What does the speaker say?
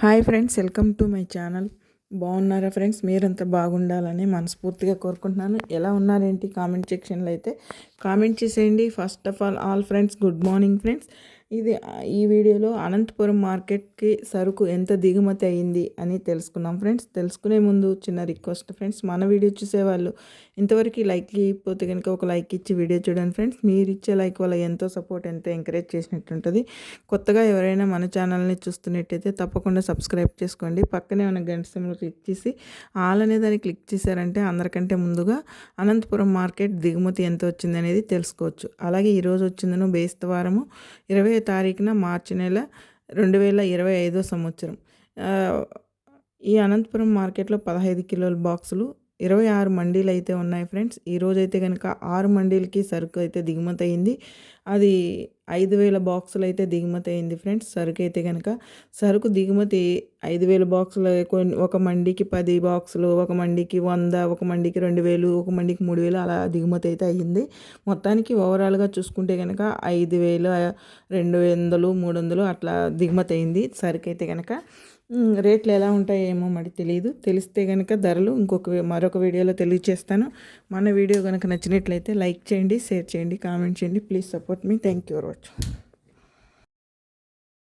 Hi friends welcome to my channel. బాగున్నారా friends? మీరంతా బాగుండాలని మనస్ఫూర్తిగా కోరుకుంటున్నాను. ఎలా ఉన్నారేంటి? కామెంట్ సెక్షన్లో అయితే కామెంట్ చేసేయండి. First of all all friends good morning friends ఇది ఈ వీడియోలో అనంతపురం మార్కెట్కి సరుకు ఎంత దిగుమతి అయింది అని తెలుసుకున్నాం ఫ్రెండ్స్. తెలుసుకునే ముందు చిన్న రిక్వెస్ట్ ఫ్రెండ్స్ మన వీడియో చూసేవాళ్ళు ఇంతవరకు లైక్ ఇవ్వకపోతే కనుక ఒక లైక్ ఇచ్చి వీడియో చూడండి ఫ్రెండ్స్. మీరు ఇచ్చే లైక్ వల్ల ఎంతో సపోర్ట్ ఎంతో ఎంకరేజ్ చేసినట్టు ఉంటుంది. కొత్తగా ఎవరైనా మన ఛానల్ని చూస్తున్నట్టయితే తప్పకుండా సబ్స్క్రైబ్ చేసుకోండి. పక్కనే ఉన్న గంట సమయంలో క్లిక్ చేసి ఆల్ అనే దాన్ని క్లిక్ చేశారంటే అందరికంటే ముందుగా అనంతపురం మార్కెట్ దిగుమతి ఎంత వచ్చింది అనేది తెలుసుకోవచ్చు. అలాగే ఈరోజు వచ్చిందను బేస్తవారము ఇరవై తారీఖున మార్చి నెల రెండు వేల ఇరవై ఐదో సంవత్సరం. ఈ అనంతపురం మార్కెట్లో పదహైదు కిలోల బాక్సులు ఇరవై ఆరు మండీలు అయితే ఉన్నాయి ఫ్రెండ్స్. ఈరోజు అయితే కనుక ఆరు మండీలకి సరుకు అయితే దిగుమతి అయింది అది ఐదు వేల బాక్సులు అయితే దిగుమతి అయింది ఫ్రెండ్స్. సరుకు అయితే కనుక సరుకు దిగుమతి ఐదు వేల బాక్సులు కొన్ని ఒక మండికి పది బాక్సులు ఒక మండికి వంద ఒక మండికి రెండు వేలు ఒక మండికి మూడు వేలు అలా దిగుమతి అయితే అయ్యింది. మొత్తానికి ఓవరాల్గా చూసుకుంటే కనుక ఐదు వేలు రెండు వందలు మూడు వందలు అట్లా దిగుమతి అయింది సరుకు అయితే కనుక రేట్లు ఎలా ఉంటాయేమో మరి తెలియదు తెలిస్తే కనుక ధరలు ఇంకొక మరొక వీడియోలో తెలియజేస్తాను మన వీడియో కనుక నచ్చినట్లయితే లైక్ చేయండి షేర్ చేయండి కామెంట్ చేయండి. Please support me. Thank you very